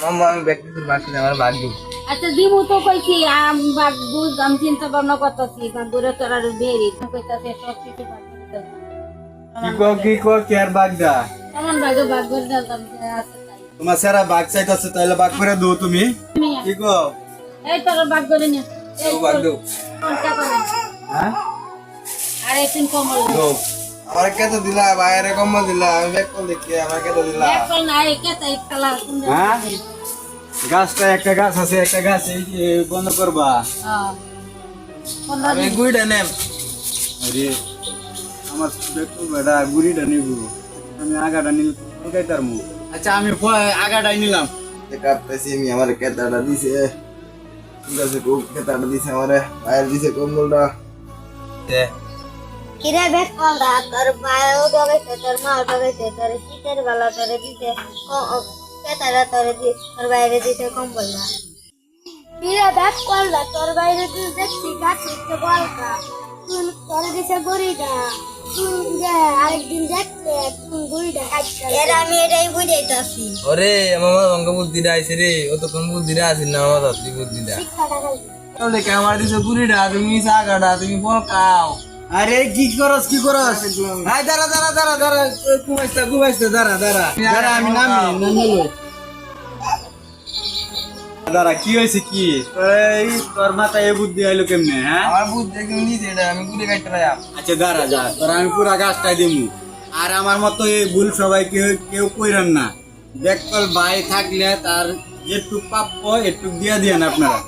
মামা আমি ব্যক্তি তোর আমার বাদ দিই আচ্ছা দিমু তো কইছি আম বাগ বুঝ আমি চিন্তা ভাবনা করতেছি বাগুরে তোর বেরি কইতাছে সব কিছু বাগ কি কো কি কো কে আর বাগদা কেমন বাগে বাগ করে আছে তোমার সারা বাগ চাইতাছে তাহলে বাগ করে দাও তুমি। তুমি কি কো? এই তোর বাগ করে নে এই বাদ দাও হ্যাঁ? আর একদিন কমল। দাও। আমার কত দিলা বাইরে কম দিলা আমি ব্যাগ কল দেখি আমার কত দিলা। এখন না এই কেতা এক কালার হ্যাঁ? গাছটা একটা গাছ আছে একটা গাছ এই বন্ধ করবা। হ্যাঁ। আমি গুইডা নেম আরে আমার দেখো বেটা গুড়িটা নিব। আমি আগাটা নিল কোথায় তার মুখ আচ্ছা আমি আগাটাই নিলাম। কাটতেছি আমি আমার কেতাটা দিছে। ঠিক আছে কেতাটা দিছে আমারে বাইরে দিছে কম্বলটা। দে। কিরে বেশ কলরা তোর মায়ও ডগাইছে তোর মাও ডগাইছে তোর শীতের বেলা তোরে দিছে কেতারা তোরে দি তোর বাইরে দিছে কম্বল না। কিরে বেশ তোর বাইরে তুই দেখছি গাছ উঠতে বলকা। তুই তোর দিছে ওরে আমার অঙ্গ বুদ্ধিটা আইছে রে বুদ্ধিটা না আমার বুদ্ধিটা আমার দিছে গুড়িটা তুমি সাগাটা তুমি বল খাও আরে কি করস কি করস? আয় দাঁড়া দাঁড়া দাঁড়া দাঁড়া। কুমাইস্তা কুমাইস্তা দাঁড়া দাঁড়া। দাঁড়া আমি নামি নামি। দাঁড়া কি হয়েছে কি? এই তোর মাথায় এ বুদ্ধি আইলো কেমনে হ্যাঁ? আমার বুদ্ধি তুমি নিছে এটা আমি গুড়ি কাটতে আচ্ছা দাঁড়া যা। তোর আমি পুরা গাছটাই দিমু। আর আমার মতো এই ভুল সবাই কেউ কেউ কইরেন না। দেখকল ভাই থাকলে তার একটু প্রাপ্য একটু দিয়া দিয়েন আপনারা।